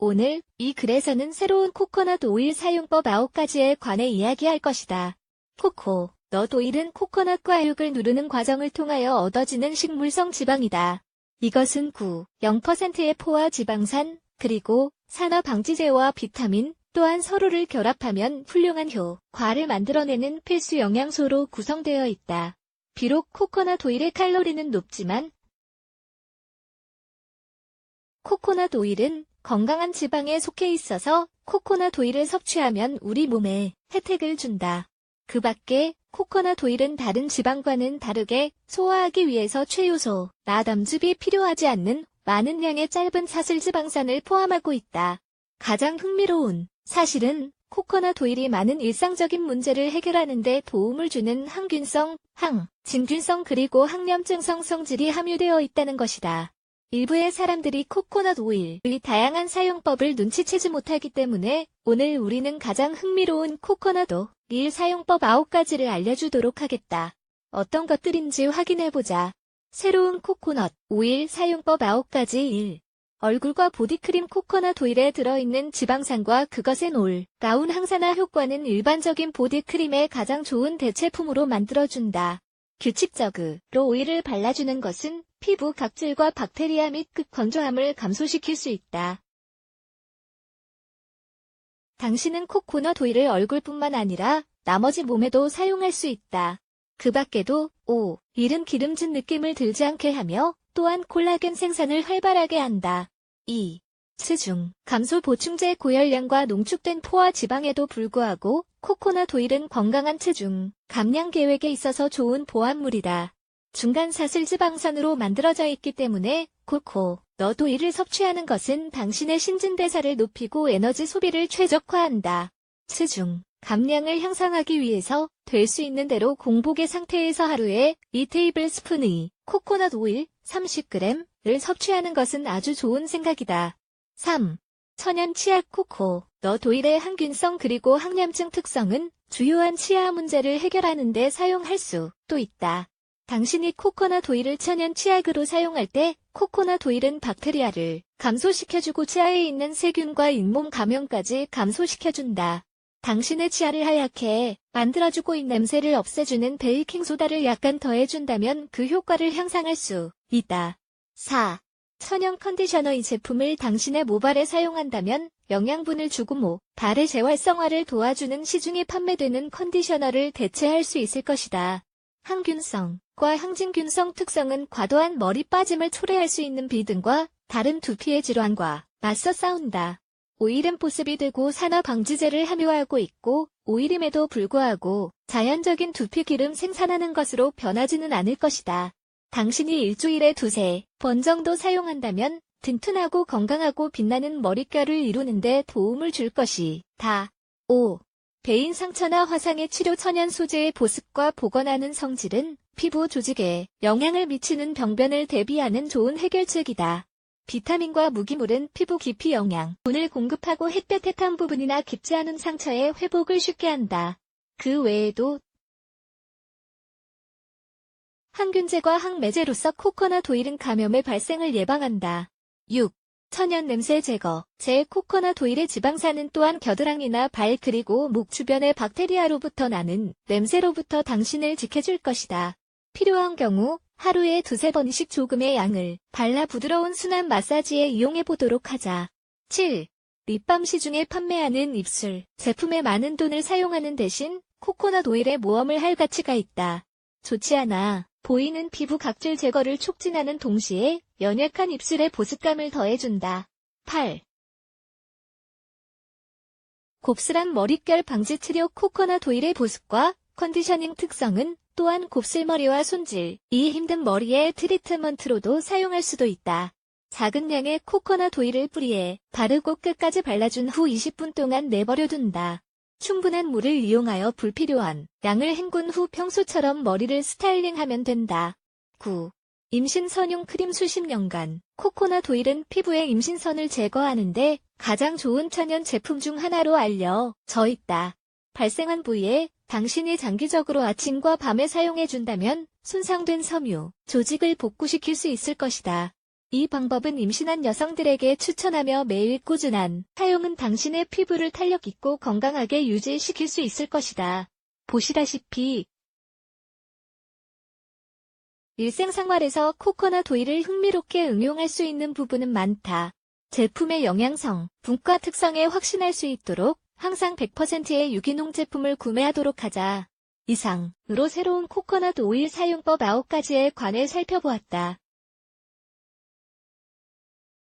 오늘 이 글에서는 새로운 코코넛 오일 사용법 9가지에 관해 이야기할 것이다. 코코, 넛 오일은 코코넛과 육을 누르는 과정을 통하여 얻어지는 식물성 지방이다. 이것은 9, 0%의 포화 지방산, 그리고 산화 방지제와 비타민, 또한 서로를 결합하면 훌륭한 효과를 만들어내는 필수 영양소로 구성되어 있다. 비록 코코넛 오일의 칼로리는 높지만 코코넛 오일은 건강한 지방에 속해 있어서 코코넛 오일을 섭취하면 우리 몸에 혜택을 준다. 그 밖에 코코넛 오일은 다른 지방과는 다르게 소화하기 위해서 최요소, 나담즙이 필요하지 않는 많은 양의 짧은 사슬 지방산을 포함하고 있다. 가장 흥미로운 사실은 코코넛 오일이 많은 일상적인 문제를 해결하는 데 도움을 주는 항균성, 항, 진균성 그리고 항염증성 성질이 함유되어 있다는 것이다. 일부의 사람들이 코코넛 오일의 다양한 사용법을 눈치채지 못하기 때문에 오늘 우리는 가장 흥미로운 코코넛 오일 사용법 9가지를 알려주도록 하겠다. 어떤 것들인지 확인해보자. 새로운 코코넛 오일 사용법 9가지 1. 얼굴과 보디크림 코코넛 오일에 들어있는 지방산과 그것의 놀라운 항산화 효과는 일반적인 보디크림의 가장 좋은 대체품으로 만들어준다. 규칙적으로 오일을 발라주는 것은 피부 각질과 박테리아 및 극건조함을 감소시킬 수 있다. 당신은 코코넛 오일을 얼굴뿐만 아니라 나머지 몸에도 사용할 수 있다. 그 밖에도 오, 이른 기름진 느낌을 들지 않게 하며 또한 콜라겐 생산을 활발하게 한다. 2. 스중, 감소 보충제 고열량과 농축된 포화 지방에도 불구하고 코코넛 오일은 건강한 체중, 감량 계획에 있어서 좋은 보완물이다. 중간 사슬 지방산으로 만들어져 있기 때문에 코코, 넛 오일을 섭취하는 것은 당신의 신진대사를 높이고 에너지 소비를 최적화한다. 스중, 감량을 향상하기 위해서 될 수 있는 대로 공복의 상태에서 하루에 2테이블 스푼의 코코넛 오일 30g을 섭취하는 것은 아주 좋은 생각이다. 3. 천연 치약 코코, 넛 오일의 항균성 그리고 항염증 특성은 주요한 치아 문제를 해결하는 데 사용할 수도 있다. 당신이 코코넛 오일을 천연 치약으로 사용할 때 코코넛 오일은 박테리아를 감소시켜주고 치아에 있는 세균과 잇몸 감염까지 감소시켜준다. 당신의 치아를 하얗게 만들어주고 있는 냄새를 없애주는 베이킹소다를 약간 더해준다면 그 효과를 향상할 수 있다. 4. 천연 컨디셔너 이 제품을 당신의 모발에 사용한다면 영양분을 주고 모 발의 재활성화를 도와주는 시중에 판매되는 컨디셔너를 대체할 수 있을 것이다. 항균성과 항진균성 특성은 과도한 머리 빠짐을 초래할 수 있는 비등과 다른 두피의 질환과 맞서 싸운다. 오일은 보습이 되고 산화 방지제를 함유하고 있고 오일임에도 불구하고 자연적인 두피 기름 생산하는 것으로 변하지는 않을 것이다. 당신이 일주일에 두세 번 정도 사용한다면 튼튼하고 건강하고 빛나는 머릿결을 이루는데 도움을 줄 것이 다. 5. 배인 상처나 화상의 치료 천연 소재의 보습과 복원하는 성질은 피부 조직에 영향을 미치는 병변을 대비하는 좋은 해결책이다. 비타민과 무기물은 피부 깊이 영양 분을 공급하고 햇볕에 탄 부분이나 깊지 않은 상처의 회복을 쉽게 한다. 그 외에도 항균제과 항매제로서 코코넛 오일은 감염의 발생을 예방한다. 6. 천연 냄새 제거. 제 코코넛 오일의 지방산은 또한 겨드랑이나 발 그리고 목 주변의 박테리아로부터 나는 냄새로부터 당신을 지켜줄 것이다. 필요한 경우 하루에 두세 번씩 조금의 양을 발라 부드러운 순한 마사지에 이용해 보도록 하자. 7. 립밤 시중에 판매하는 입술 제품에 많은 돈을 사용하는 대신 코코넛 오일에 모험을 할 가치가 있다. 좋지 않아 보이는 피부 각질 제거를 촉진하는 동시에 연약한 입술에 보습감을 더해준다. 8. 곱슬한 머릿결 방지 치료 코코넛 오일의 보습과 컨디셔닝 특성은 또한 곱슬머리와 손질, 이 힘든 머리의 트리트먼트로도 사용할 수도 있다. 작은 양의 코코넛 오일을 뿌리에 바르고 끝까지 발라준 후 20분 동안 내버려 둔다. 충분한 물을 이용하여 불필요한 양을 헹군 후 평소처럼 머리를 스타일링하면 된다. 9. 임신 선용 크림 수십 년간 코코넛 오일은 피부의 임신선을 제거하는데 가장 좋은 천연 제품 중 하나로 알려져 있다. 발생한 부위에 당신이 장기적으로 아침과 밤에 사용해준다면 손상된 섬유, 조직을 복구시킬 수 있을 것이다. 이 방법은 임신한 여성들에게 추천하며 매일 꾸준한 사용은 당신의 피부를 탄력 있고 건강하게 유지시킬 수 있을 것이다. 보시다시피 일생생활에서 코코넛 오일을 흥미롭게 응용할 수 있는 부분은 많다. 제품의 영양성, 분과 특성에 확신할 수 있도록 항상 100%의 유기농 제품을 구매하도록 하자. 이상으로 새로운 코코넛 오일 사용법 9가지에 관해 살펴보았다.